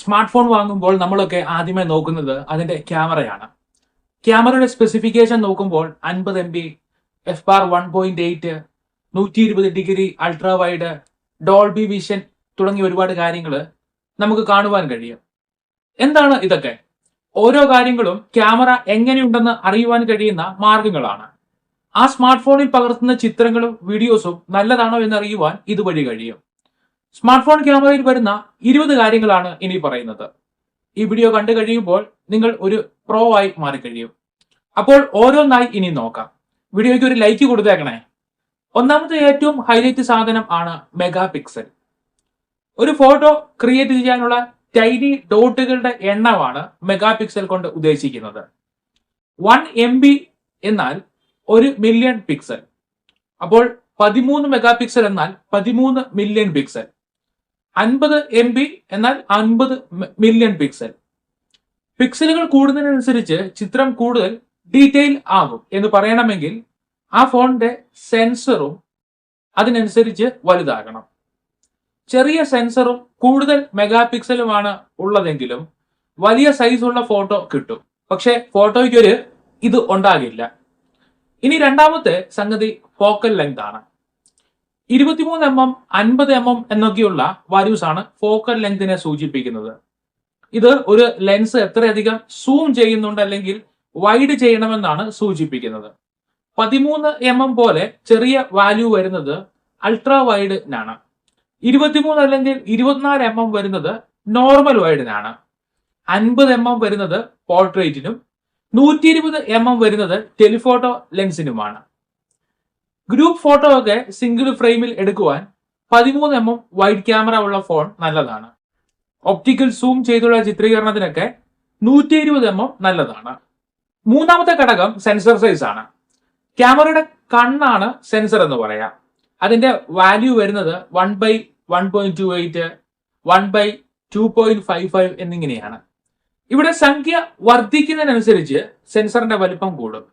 Smart phone വാങ്ങുമ്പോൾ നമ്മളൊക്കെ ആദ്യമേ നോക്കുന്നത് അതിന്റെ ക്യാമറയാണ്. ക്യാമറയുടെ സ്പെസിഫിക്കേഷൻ നോക്കുമ്പോൾ അൻപത് M B F bar one point eight നൂറ്റി ഇരുപത് degree ultra wide Dolby Vision തുടങ്ങിയ ഒരുപാട് കാര്യങ്ങൾ നമുക്ക് കാണുവാൻ കഴിയും. എന്താണ് ഇതൊക്കെ? ഓരോ കാര്യങ്ങളും ക്യാമറ എങ്ങനെയുണ്ടെന്ന് അറിയുവാൻ കഴിയുന്ന മാർഗങ്ങളാണ്. ആ സ്മാർട്ട് ഫോണിൽ പകർത്തുന്ന ചിത്രങ്ങളും വീഡിയോസും നല്ലതാണോ എന്നറിയുവാൻ ഇതുവഴി കഴിയും. സ്മാർട്ട് ഫോൺ ക്യാമറയിൽ വരുന്ന ഇരുപത് കാര്യങ്ങളാണ് ഇനി പറയുന്നത്. ഈ വീഡിയോ കണ്ടു കഴിയുമ്പോൾ നിങ്ങൾ ഒരു പ്രോ ആയി മാറിക്കഴിയും. അപ്പോൾ ഓരോന്നായി ഇനി നോക്കാം. വീഡിയോയ്ക്ക് ഒരു ലൈക്ക് കൊടുത്തേക്കണേ. ഒന്നാമത്തെ ഏറ്റവും ഹൈലൈറ്റ് സാധനം ആണ് മെഗാ പിക്സൽ ഒരു ഫോട്ടോ ക്രിയേറ്റ് ചെയ്യാനുള്ള ടൈനി ഡോട്ടുകളുടെ എണ്ണമാണ് മെഗാ പിക്സൽ കൊണ്ട് ഉദ്ദേശിക്കുന്നത്. വൺ എം ബി എന്നാൽ ഒരു മില്യൺ പിക്സൽ അപ്പോൾ പതിമൂന്ന് മെഗാ പിക്സൽ എന്നാൽ പതിമൂന്ന് മില്യൺ പിക്സൽ അൻപത് എം ബി എന്നാൽ അൻപത് മില്യൺ പിക്സൽ പിക്സലുകൾ കൂടുന്നതിനനുസരിച്ച് ചിത്രം കൂടുതൽ ഡീറ്റെയിൽ ആകും എന്ന് പറയണമെങ്കിൽ ആ ഫോണിന്റെ സെൻസറും അതിനനുസരിച്ച് വലുതാകണം. ചെറിയ സെൻസറും കൂടുതൽ മെഗാ പിക്സലുമാണ് ഉള്ളതെങ്കിലും വലിയ സൈസുള്ള ഫോട്ടോ കിട്ടും. പക്ഷെ ഫോട്ടോയ്ക്കൊരു ഇത് ഉണ്ടാകില്ല. ഇനി രണ്ടാമത്തെ സംഗതി ഫോക്കൽ ലെങ്ത് ആണ്. ഇരുപത്തിമൂന്ന് എം എം അൻപത് എം എം എന്നൊക്കെയുള്ള വാല്യൂസ് ആണ് ഫോക്കൽ ലെങ്തിനെ സൂചിപ്പിക്കുന്നത്. ഇത് ഒരു ലെൻസ് എത്രയധികം സൂം ചെയ്യുന്നുണ്ട് അല്ലെങ്കിൽ വൈഡ് ചെയ്യണമെന്നാണ് സൂചിപ്പിക്കുന്നത്. പതിമൂന്ന് എം എം പോലെ ചെറിയ വാല്യൂ വരുന്നത് അൾട്രാ വൈഡിനാണ് ഇരുപത്തിമൂന്ന് അല്ലെങ്കിൽ ഇരുപത്തിനാല് എം എം വരുന്നത് നോർമൽ വൈഡിനാണ് അൻപത് എം എം വരുന്നത് പോർട്രേറ്റിനും നൂറ്റി ഇരുപത് എം എം വരുന്നത് ടെലിഫോട്ടോ ലെൻസിനുമാണ് ഗ്രൂപ്പ് ഫോട്ടോ ഒക്കെ സിംഗിൾ ഫ്രെയിമിൽ എടുക്കുവാൻ പതിമൂന്ന് എം എം വൈഡ് ക്യാമറ ഉള്ള ഫോൺ നല്ലതാണ്. ഒപ്റ്റിക്കൽ സൂം ചെയ്തുള്ള ചിത്രീകരണത്തിനൊക്കെ നൂറ്റി ഇരുപത് എം എം നല്ലതാണ്. മൂന്നാമത്തെ ഘടകം സെൻസർ സൈസ് ആണ്. ക്യാമറയുടെ കണ്ണാണ് സെൻസർ എന്ന് പറയാം. അതിന്റെ വാല്യൂ വരുന്നത് one by one point two eight one by two point five five എന്നിങ്ങനെയാണ്. ഇവിടെ സംഖ്യ വർദ്ധിക്കുന്നതിനനുസരിച്ച് സെൻസറിന്റെ വലിപ്പം കൂടും.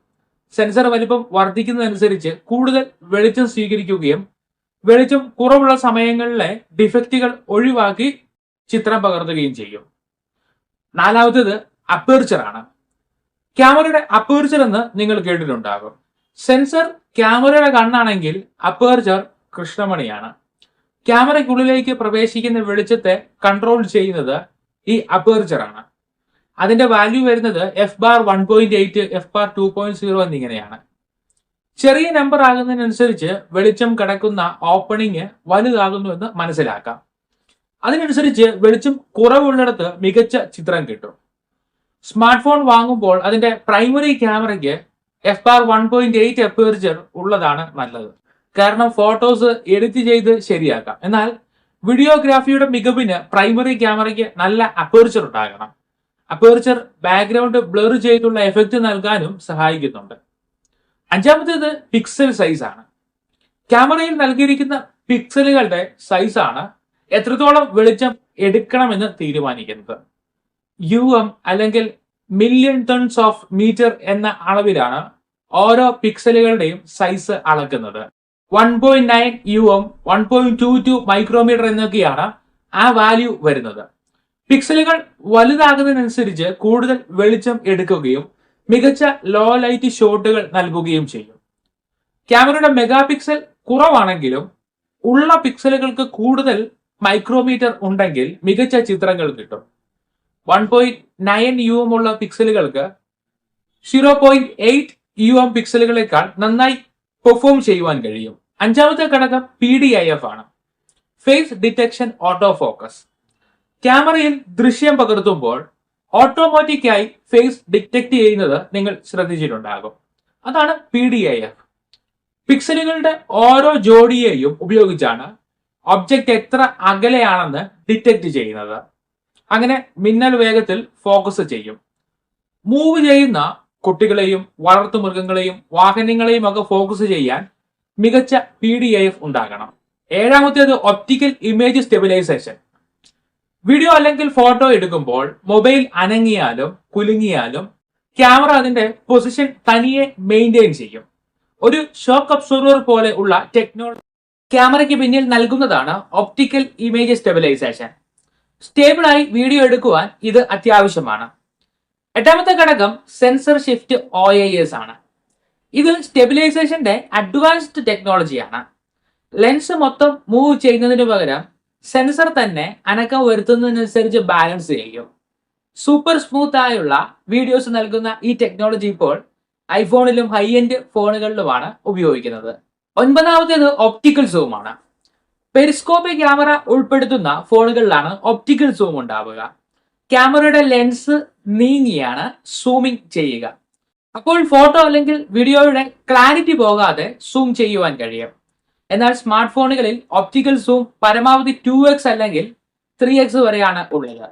സെൻസർ വലിപ്പം വർദ്ധിക്കുന്നതനുസരിച്ച് കൂടുതൽ വെളിച്ചം സ്വീകരിക്കുകയും വെളിച്ചം കുറവുള്ള സമയങ്ങളിലെ ഡിഫക്റ്റുകൾ ഒഴിവാക്കി ചിത്രം പകർത്തുകയും ചെയ്യും. നാലാമത്തേത് അപ്പേർച്ചർ ആണ്. ക്യാമറയുടെ അപ്പേർച്ചർ എന്ന് നിങ്ങൾ കേട്ടിട്ടുണ്ടാകും. സെൻസർ ക്യാമറയുടെ കണ്ണാണെങ്കിൽ അപ്പേർച്ചർ കൃഷ്ണമണിയാണ്. ക്യാമറയ്ക്കുള്ളിലേക്ക് പ്രവേശിക്കുന്ന വെളിച്ചത്തെ കൺട്രോൾ ചെയ്യുന്നത് ഈ അപ്പേർച്ചർ ആണ്. അതിന്റെ വാല്യൂ വരുന്നത് F bar one point eight F bar two point zero എന്നിങ്ങനെയാണ്. ചെറിയ നമ്പർ ആകുന്നതിനനുസരിച്ച് വെളിച്ചം കിടക്കുന്ന ഓപ്പണിങ് വലുതാകുന്നു എന്ന് മനസ്സിലാക്കാം. അതിനനുസരിച്ച് വെളിച്ചം കുറവുള്ളിടത്ത് മികച്ച ചിത്രം കിട്ടും. സ്മാർട്ട് ഫോൺ വാങ്ങുമ്പോൾ അതിന്റെ പ്രൈമറി ക്യാമറയ്ക്ക് F bar one point eight aperture ഉള്ളതാണ് നല്ലത്. കാരണം ഫോട്ടോസ് എഡിറ്റ് ചെയ്ത് ശരിയാക്കാം. എന്നാൽ വീഡിയോഗ്രാഫിയുടെ മികവിന് പ്രൈമറി ക്യാമറയ്ക്ക് നല്ല അപ്പേർച്ചർ ഉണ്ടാകണം. അപ്പേർച്ചർ ബാക്ക്ഗ്രൗണ്ട് ബ്ലർ ചെയ്തുള്ള എഫക്റ്റ് നൽകാനും സഹായിക്കുന്നുണ്ട്. അഞ്ചാമത്തേത് പിക്സൽ സൈസ് ആണ്. ക്യാമറയിൽ നൽകിയിരിക്കുന്ന പിക്സലുകളുടെ സൈസ് ആണ് എത്രത്തോളം വെളിച്ചം എടുക്കണമെന്ന് തീരുമാനിക്കുന്നത്. യു എം അല്ലെങ്കിൽ മില്യൺ ടൺസ് ഓഫ് മീറ്റർ എന്ന അളവിലാണ് ഓരോ പിക്സലുകളുടെയും സൈസ് അളക്കുന്നത്. One point nine U M one point two two micrometre എന്നൊക്കെയാണ് ആ വാല്യൂ വരുന്നത്. പിക്സലുകൾ വലുതാകുന്നതിനനുസരിച്ച് കൂടുതൽ വെളിച്ചം എടുക്കുകയും മികച്ച ലോ ലൈറ്റ് ഷോട്ടുകൾ നൽകുകയും ചെയ്യും. ക്യാമറയുടെ മെഗാ പിക്സൽ കുറവാണെങ്കിലും ഉള്ള പിക്സലുകൾക്ക് കൂടുതൽ മൈക്രോമീറ്റർ ഉണ്ടെങ്കിൽ മികച്ച ചിത്രങ്ങൾ കിട്ടും. One point nine U M ഉള്ള പിക്സലുകൾക്ക് zero point eight U M പിക്സലുകളെക്കാൾ നന്നായി പെർഫോം ചെയ്യുവാൻ കഴിയും. അഞ്ചാമത്തെ ഘടകം പി ഡി ഐ എഫ് ആണ്. ഫേസ് ഡിറ്റക്ഷൻ ഓട്ടോ ഫോക്കസ് ക്യാമറയിൽ ദൃശ്യം പകർത്തുമ്പോൾ ഓട്ടോമാറ്റിക്കായി ഫേസ് ഡിറ്റക്ട് ചെയ്യുന്നത് നിങ്ങൾ ശ്രദ്ധിച്ചിട്ടുണ്ടാകും. അതാണ് പി ഡി ഐ എഫ് പിക്സലുകളുടെ ഓരോ ജോഡിയെയും ഉപയോഗിച്ചാണ് ഒബ്ജക്റ്റ് എത്ര അകലെയാണെന്ന് ഡിറ്റക്ട് ചെയ്യുന്നത്. അങ്ങനെ മിന്നൽ വേഗത്തിൽ ഫോക്കസ് ചെയ്യും. മൂവ് ചെയ്യുന്ന കുട്ടികളെയും വളർത്തുമൃഗങ്ങളെയും വാഹനങ്ങളെയും ഒക്കെ ഫോക്കസ് ചെയ്യാൻ മികച്ച പി ഡി എഫ് ഉണ്ടാകണം. ഏഴാമത്തേത് ഒപ്റ്റിക്കൽ ഇമേജ് സ്റ്റെബിലൈസേഷൻ. വീഡിയോ അല്ലെങ്കിൽ ഫോട്ടോ എടുക്കുമ്പോൾ മൊബൈൽ അനങ്ങിയാലും കുലുങ്ങിയാലും ക്യാമറ അതിന്റെ പൊസിഷൻ തനിയെ മെയിന്റെയിൻ ചെയ്യും. ഒരു ഷോക്ക് അബ്സോർവർ പോലെ ഉള്ള ടെക്നോളജി ക്യാമറയ്ക്ക് പിന്നിൽ നൽകുന്നതാണ് ഒപ്റ്റിക്കൽ ഇമേജ് സ്റ്റെബിലൈസേഷൻ സ്റ്റേബിളായി വീഡിയോ എടുക്കുവാൻ ഇത് അത്യാവശ്യമാണ്. എട്ടാമത്തെ ഘടകം സെൻസർ ഷിഫ്റ്റ് ഒ ആണ്. ഇത് സ്റ്റെബിലൈസേഷന്റെ അഡ്വാൻസ്ഡ് ടെക്നോളജിയാണ് ലെൻസ് മൊത്തം മൂവ് ചെയ്യുന്നതിന് പകരം സെൻസർ തന്നെ അനക്കം വരുത്തുന്നതിനനുസരിച്ച് ബാലൻസ് ചെയ്യും. സൂപ്പർ സ്മൂത്ത് ആയുള്ള വീഡിയോസ് നൽകുന്ന ഈ ടെക്നോളജി ഇപ്പോൾ ഐഫോണിലും ഹൈ എൻഡ് ഫോണുകളിലുമാണ് ഉപയോഗിക്കുന്നത്. ഒൻപതാമത്തേത് ഒപ്റ്റിക്കൽ സൂമാണ് പെരിസ്കോപ്പ് ക്യാമറ ഉൾപ്പെടുത്തുന്ന ഫോണുകളിലാണ് ഒപ്റ്റിക്കൽ സൂം ഉണ്ടാവുക. ക്യാമറയുടെ ലെൻസ് നീങ്ങിയാണ് സൂമിംഗ് ചെയ്യുക. അപ്പോൾ ഫോട്ടോ അല്ലെങ്കിൽ വീഡിയോയുടെ ക്ലാരിറ്റി പോകാതെ സൂം ചെയ്യുവാൻ കഴിയും. എന്നാൽ സ്മാർട്ട് ഫോണുകളിൽ ഒപ്റ്റിക്കൽ സൂം പരമാവധി ടു എക്സ് അല്ലെങ്കിൽ ത്രീ എക്സ് വരെയാണ് ഉള്ളത്.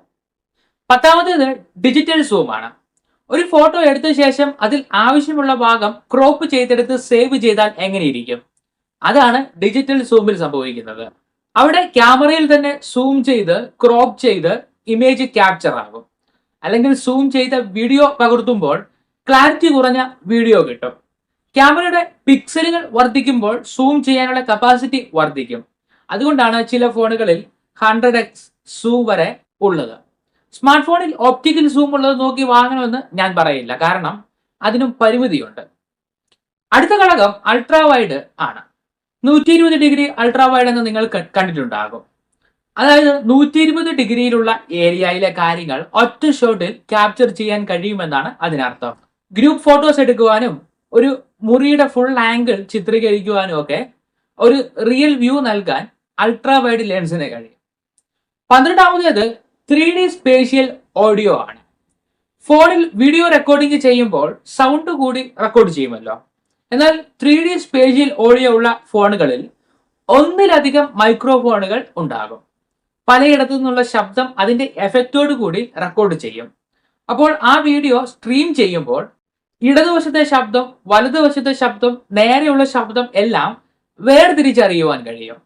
പത്താമത്തേത് ഡിജിറ്റൽ സൂം ആണ് ഒരു ഫോട്ടോ എടുത്ത ശേഷം അതിൽ ആവശ്യമുള്ള ഭാഗം ക്രോപ്പ് ചെയ്തെടുത്ത് സേവ് ചെയ്താൽ എങ്ങനെയിരിക്കും? അതാണ് ഡിജിറ്റൽ സൂമിൽ സംഭവിക്കുന്നത്. അവിടെ ക്യാമറയിൽ തന്നെ സൂം ചെയ്ത് ക്രോപ്പ് ചെയ്ത് ഇമേജ് ക്യാപ്ചർ ആകും. അല്ലെങ്കിൽ സൂം ചെയ്ത വീഡിയോ പകർത്തുമ്പോൾ ക്ലാരിറ്റി കുറഞ്ഞ വീഡിയോ കിട്ടും. ക്യാമറയുടെ പിക്സലുകൾ വർദ്ധിക്കുമ്പോൾ സൂം ചെയ്യാനുള്ള കപ്പാസിറ്റി വർദ്ധിക്കും. അതുകൊണ്ടാണ് ചില ഫോണുകളിൽ ഹൺഡ്രഡ് എക്സ് സൂം വരെ ഉള്ളത്. സ്മാർട്ട് ഫോണിൽ ഓപ്റ്റിക്കൽ സൂം ഉള്ളത് നോക്കി വാങ്ങണമെന്ന് ഞാൻ പറയില്ല. കാരണം അതിനും പരിമിതിയുണ്ട്. അടുത്ത ഘടകം അൾട്രാ വൈഡ് ആണ്. നൂറ്റി ഇരുപത് ഡിഗ്രി അൾട്രാ വൈഡ് എന്ന് നിങ്ങൾ കണ്ടിട്ടുണ്ടാകും. അതായത് നൂറ്റി ഇരുപത് ഡിഗ്രിയിലുള്ള ഏരിയയിലെ കാര്യങ്ങൾ ഒറ്റ ഷോട്ടിൽ ക്യാപ്ചർ ചെയ്യാൻ കഴിയുമെന്നാണ് അതിനർത്ഥം. ഗ്രൂപ്പ് ഫോട്ടോസ് എടുക്കുവാനും ഒരു മുറിയുടെ ഫുൾ ആംഗിൾ ചിത്രീകരിക്കുവാനും ഒക്കെ ഒരു റിയൽ വ്യൂ നൽകാൻ അൾട്രാ വൈഡ് ലെൻസിന് കഴിയും. പന്ത്രണ്ടാമത്തേത് ത്രീ ഡി സ്പേഷ്യൽ ഓഡിയോ ആണ്. ഫോണിൽ വീഡിയോ റെക്കോർഡിംഗ് ചെയ്യുമ്പോൾ സൗണ്ട് കൂടി റെക്കോർഡ് ചെയ്യുമല്ലോ. എന്നാൽ ത്രീ ഡി സ്പേഷ്യൽ ഓഡിയോ ഉള്ള ഫോണുകളിൽ ഒന്നിലധികം മൈക്രോഫോണുകൾ ഉണ്ടാകും. പലയിടത്തു നിന്നുള്ള ശബ്ദം അതിന്റെ എഫക്റ്റോട് കൂടി റെക്കോർഡ് ചെയ്യും. അപ്പോൾ ആ വീഡിയോ സ്ട്രീം ചെയ്യുമ്പോൾ ഇടതുവശത്തെ ശബ്ദം വലതുവശത്തെ ശബ്ദം നേരെയുള്ള ശബ്ദം എല്ലാം വേർതിരിച്ചറിയുവാൻ കഴിയും.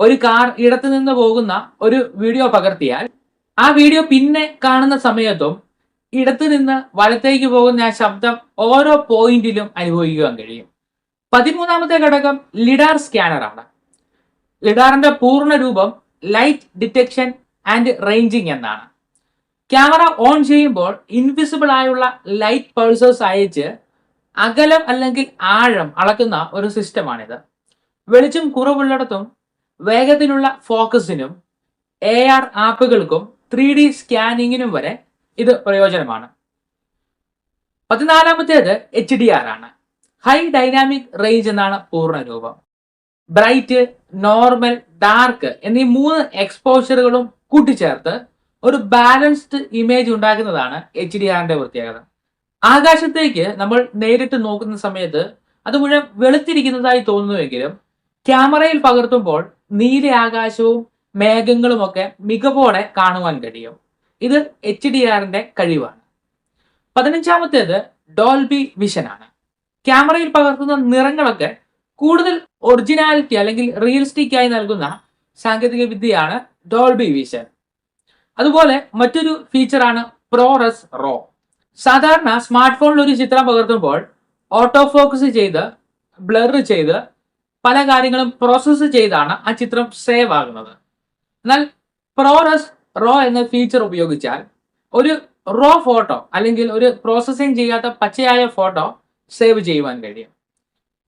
ഒരു കാർ ഇടത്തു നിന്ന് പോകുന്ന ഒരു വീഡിയോ പകർത്തിയാൽ ആ വീഡിയോ പിന്നെ കാണുന്ന സമയത്തും ഇടത്തു നിന്ന് വലത്തേക്ക് പോകുന്ന ആ ശബ്ദം ഓരോ പോയിന്റിലും അനുഭവിക്കുവാൻ കഴിയും. പതിമൂന്നാമത്തെ ഘടകം ലിഡാർ സ്കാനറാണ്. ലിഡാറിന്റെ പൂർണ രൂപം ലൈറ്റ് ഡിറ്റക്ഷൻ ആൻഡ് റേഞ്ചിങ് എന്നാണ്. ക്യാമറ ഓൺ ചെയ്യുമ്പോൾ ഇൻവിസിബിൾ ആയുള്ള ലൈറ്റ് പേഴ്സേഴ്സ് അയച്ച് അകലം അല്ലെങ്കിൽ ആഴം അളക്കുന്ന ഒരു സിസ്റ്റമാണിത് വെളിച്ചം കുറവുള്ളിടത്തും വേഗത്തിലുള്ള ഫോക്കസിനും എ ആർ ആപ്പുകൾക്കും ത്രീ ഡി സ്കാനിങ്ങിനും വരെ ഇത് പ്രയോജനമാണ്. പതിനാലാമത്തേത് എച്ച് ഡി ആർ ആണ്. ഹൈ ഡൈനാമിക് റേഞ്ച് എന്നാണ് പൂർണ രൂപം. ബ്രൈറ്റ് നോർമൽ ഡാർക്ക് എന്നീ മൂന്ന് എക്സ്പോഷറുകളും കൂട്ടിച്ചേർത്ത് ഒരു ബാലൻസ്ഡ് ഇമേജ് ഉണ്ടാക്കുന്നതാണ് എച്ച് ഡി ആറിന്റെ പ്രത്യേകത. ആകാശത്തേക്ക് നമ്മൾ നേരിട്ട് നോക്കുന്ന സമയത്ത് അത് മുഴുവൻ വെളുത്തിരിക്കുന്നതായി തോന്നുന്നുവെങ്കിലും ക്യാമറയിൽ പകർത്തുമ്പോൾ നീല ആകാശവും മേഘങ്ങളും ഒക്കെ മികവോടെ കാണുവാൻ കഴിയും. ഇത് എച്ച് ഡി ആറിന്റെ കഴിവാണ്. പതിനഞ്ചാമത്തേത് ഡോൾബി വിഷനാണ് ക്യാമറയിൽ പകർത്തുന്ന നിറങ്ങളൊക്കെ കൂടുതൽ ഒറിജിനാലിറ്റി അല്ലെങ്കിൽ റിയലിസ്റ്റിക് ആയി നൽകുന്ന സാങ്കേതിക വിദ്യയാണ് ഡോൾബി വിഷൻ അതുപോലെ മറ്റൊരു ഫീച്ചറാണ് പ്രോറസ് റോ സാധാരണ സ്മാർട്ട് ഫോണിൽ ഒരു ചിത്രം പകർത്തുമ്പോൾ ഓട്ടോ ഫോക്കസ് ചെയ്ത് ബ്ലർ ചെയ്ത് പല കാര്യങ്ങളും പ്രോസസ്സ് ചെയ്താണ് ആ ചിത്രം സേവ് ആകുന്നത്. എന്നാൽ പ്രോറസ് റോ എന്ന ഫീച്ചർ ഉപയോഗിച്ചാൽ ഒരു റോ ഫോട്ടോ അല്ലെങ്കിൽ ഒരു പ്രോസസ്സിങ് ചെയ്യാത്ത പച്ചയായ ഫോട്ടോ സേവ് ചെയ്യുവാൻ കഴിയും.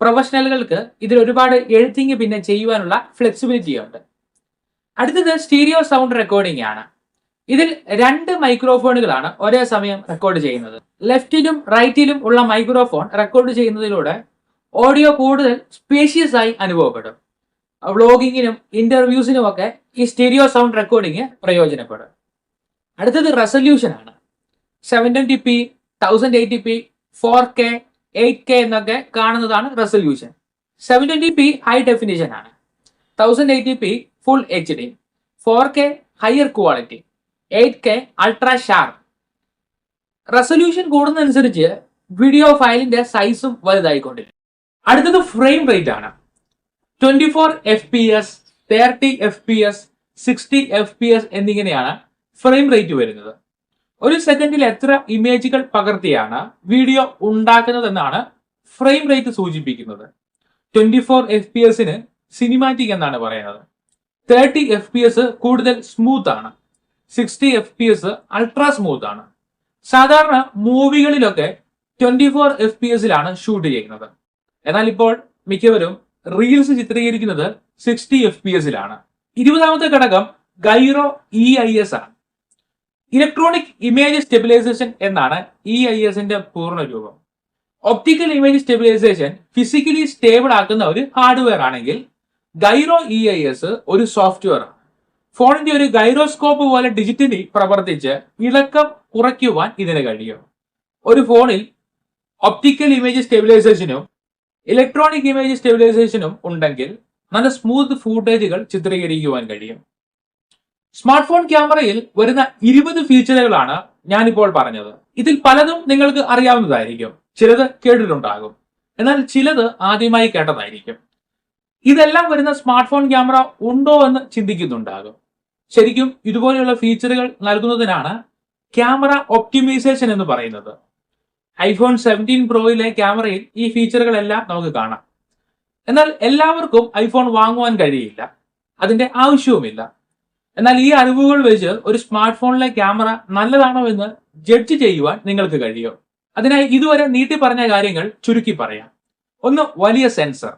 പ്രൊഫഷണലുകൾക്ക് ഇതിൽ ഒരുപാട് എഴുത്തിങ് പിന്നെ ചെയ്യുവാനുള്ള ഫ്ലെക്സിബിലിറ്റി ഉണ്ട്. അടുത്തത് സ്റ്റീരിയോ സൗണ്ട് റെക്കോർഡിംഗ് ആണ്. ഇതിൽ രണ്ട് മൈക്രോഫോണുകളാണ് ഒരേ സമയം റെക്കോർഡ് ചെയ്യുന്നത്. ലെഫ്റ്റിലും റൈറ്റിലും ഉള്ള മൈക്രോഫോൺ റെക്കോർഡ് ചെയ്യുന്നതിലൂടെ ഓഡിയോ കൂടുതൽ സ്പേഷ്യസ് ആയി അനുഭവപ്പെടും. വ്ളോഗിങ്ങിനും ഇന്റർവ്യൂസിനും ഒക്കെ ഈ സ്റ്റീരിയോ സൗണ്ട് റെക്കോർഡിങ് പ്രയോജനപ്പെടും. അടുത്തത് റെസൊല്യൂഷൻ ആണ്. Seven twenty P thousand eighty P four K eight K എന്നൊക്കെ കാണുന്നതാണ് resolution seven twenty P high definition ആണ്. Thousand eighty P full H D four K higher quality eight K ultra sharp resolution കൂടുന്നതനുസരിച്ച് video ഫയലിന്റെ സൈസും വലുതായിക്കൊണ്ടിരിക്കും. അടുത്തത് frame rate ആണ്. Twenty four F P S thirty F P S sixty F P S എന്നിങ്ങനെയാണ് frame rate വരുന്നത്. ഒരു സെക്കൻഡിൽ എത്ര ഇമേജുകൾ പകർത്തിയാണ് വീഡിയോ ഉണ്ടാക്കുന്നതെന്നാണ് ഫ്രെയിം റേറ്റ് സൂചിപ്പിക്കുന്നത്. ട്വന്റി ഫോർ എഫ് പി എസിന് സിനിമാറ്റിക് എന്നാണ് പറയുന്നത്. തേർട്ടി എഫ് പി എസ് കൂടുതൽ സ്മൂത്ത് ആണ്. Sixty F P S ultra smooth ആണ്. സാധാരണ മൂവികളിലൊക്കെ ട്വന്റി ഫോർ എഫ് പി എസിലാണ് ഷൂട്ട് ചെയ്യുന്നത്. എന്നാൽ ഇപ്പോൾ മിക്കവരും റീൽസ് ചിത്രീകരിക്കുന്നത് സിക്സ്റ്റി എഫ് പി എസിലാണ് ഇരുപതാമത്തെ ഘടകം ഗൈറോ ഇ ഐ എസ് ആണ്. ഇലക്ട്രോണിക് ഇമേജ് സ്റ്റെബിലൈസേഷൻ എന്നാണ് ഇ ഐ എസിന്റെ പൂർണ രൂപം optical image stabilisation physically stable ആക്കുന്ന ഒരു ഹാർഡ്വെയർ ആണെങ്കിൽ ഗൈറോ ഇ ഐ എസ് ഒരു സോഫ്റ്റ്വെയർ ആണ്. ഫോണിന്റെ ഒരു ഗൈറോസ്കോപ്പ് പോലെ ഡിജിറ്റലി പ്രവർത്തിച്ച് ഇളക്കം കുറയ്ക്കുവാൻ ഇതിന് കഴിയും. ഒരു ഫോണിൽ ഒപ്റ്റിക്കൽ ഇമേജ് സ്റ്റെബിലൈസേഷനും ഇലക്ട്രോണിക് ഇമേജ് സ്റ്റെബിലൈസേഷനും ഉണ്ടെങ്കിൽ നല്ല സ്മൂത്ത് ഫൂട്ടേജുകൾ ചിത്രീകരിക്കുവാൻ കഴിയും. സ്മാർട്ട് ഫോൺ ക്യാമറയിൽ വരുന്ന ഇരുപത് ഫീച്ചറുകളാണ് ഞാനിപ്പോൾ പറഞ്ഞത്. ഇതിൽ പലതും നിങ്ങൾക്ക് അറിയാവുന്നതായിരിക്കും. ചിലത് കേട്ടിട്ടുണ്ടാകും. എന്നാൽ ചിലത് ആദ്യമായി കേട്ടതായിരിക്കും. ഇതെല്ലാം വരുന്ന സ്മാർട്ട് ഫോൺ ക്യാമറ ഉണ്ടോ എന്ന് ചിന്തിക്കുന്നുണ്ടാകും. ശരിക്കും ഇതുപോലെയുള്ള ഫീച്ചറുകൾ നൽകുന്നതിനാണ് ക്യാമറ ഒപ്റ്റിമൈസേഷൻ എന്ന് പറയുന്നത്. ഐഫോൺ സെവന്റീൻ പ്രോയിലെ ക്യാമറയിൽ ഈ ഫീച്ചറുകളെല്ലാം നമുക്ക് കാണാം. എന്നാൽ എല്ലാവർക്കും ഐഫോൺ വാങ്ങുവാൻ കഴിയില്ല. അതിന്റെ ആവശ്യവുമില്ല. എന്നാൽ ഈ അറിവുകൾ വെച്ച് ഒരു സ്മാർട്ട് ഫോണിലെ ക്യാമറ നല്ലതാണോ എന്ന് ജഡ്ജ് ചെയ്യുവാൻ നിങ്ങൾക്ക് കഴിയും. അതിനായി ഇതുവരെ നീട്ടി പറഞ്ഞ കാര്യങ്ങൾ ചുരുക്കി പറയാം. ഒന്ന് വലിയ സെൻസർ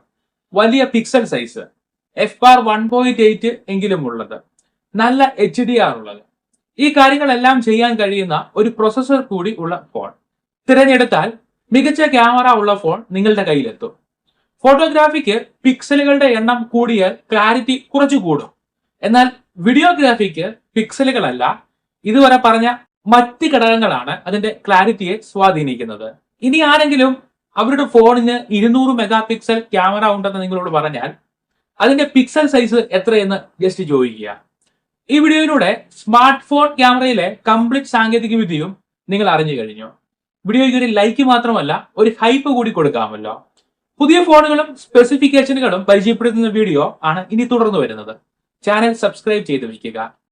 വലിയ pixel size F R one point eight എങ്കിലും ഉള്ളത്. നല്ല എച്ച് ഡി ആർ ഉള്ളത്. ഈ കാര്യങ്ങളെല്ലാം ചെയ്യാൻ കഴിയുന്ന ഒരു പ്രൊസസ്സർ കൂടി ഉള്ള ഫോൺ തിരഞ്ഞെടുത്താൽ മികച്ച ക്യാമറ ഉള്ള ഫോൺ നിങ്ങളുടെ കയ്യിലെത്തും. ഫോട്ടോഗ്രാഫിക്ക് പിക്സലുകളുടെ എണ്ണം കൂടിയാൽ ക്ലാരിറ്റി കുറച്ചു കൂടും. എന്നാൽ വീഡിയോഗ്രാഫിക്ക് പിക്സലുകളല്ല ഇതുവരെ പറഞ്ഞ മറ്റ് ഘടകങ്ങളാണ് അതിന്റെ ക്ലാരിറ്റിയെ സ്വാധീനിക്കുന്നത്. ഇനി ആരെങ്കിലും അവരുടെ ഫോണിന് ഇരുന്നൂറ് മെഗാ പിക്സൽ ക്യാമറ ഉണ്ടെന്ന് നിങ്ങളോട് പറഞ്ഞാൽ അതിന്റെ പിക്സൽ സൈസ് എത്രയെന്ന് ജസ്റ്റ് ചോദിക്കുക. ഈ വീഡിയോയിലൂടെ സ്മാർട്ട് ഫോൺ ക്യാമറയിലെ കംപ്ലീറ്റ് സാങ്കേതിക വിദ്യയും നിങ്ങൾ അറിഞ്ഞു കഴിഞ്ഞു. വീഡിയോയ്ക്ക് ഒരു ലൈക്ക് മാത്രമല്ല ഒരു ഹൈപ്പ് കൂടി കൊടുക്കാമല്ലോ. പുതിയ ഫോണുകളും സ്പെസിഫിക്കേഷനുകളും പരിചയപ്പെടുത്തുന്ന വീഡിയോ ആണ് ഇനി തുടർന്ന് വരുന്നത്. ചാനൽ സബ്സ്ക്രൈബ് ചെയ്ത് വയ്ക്കുക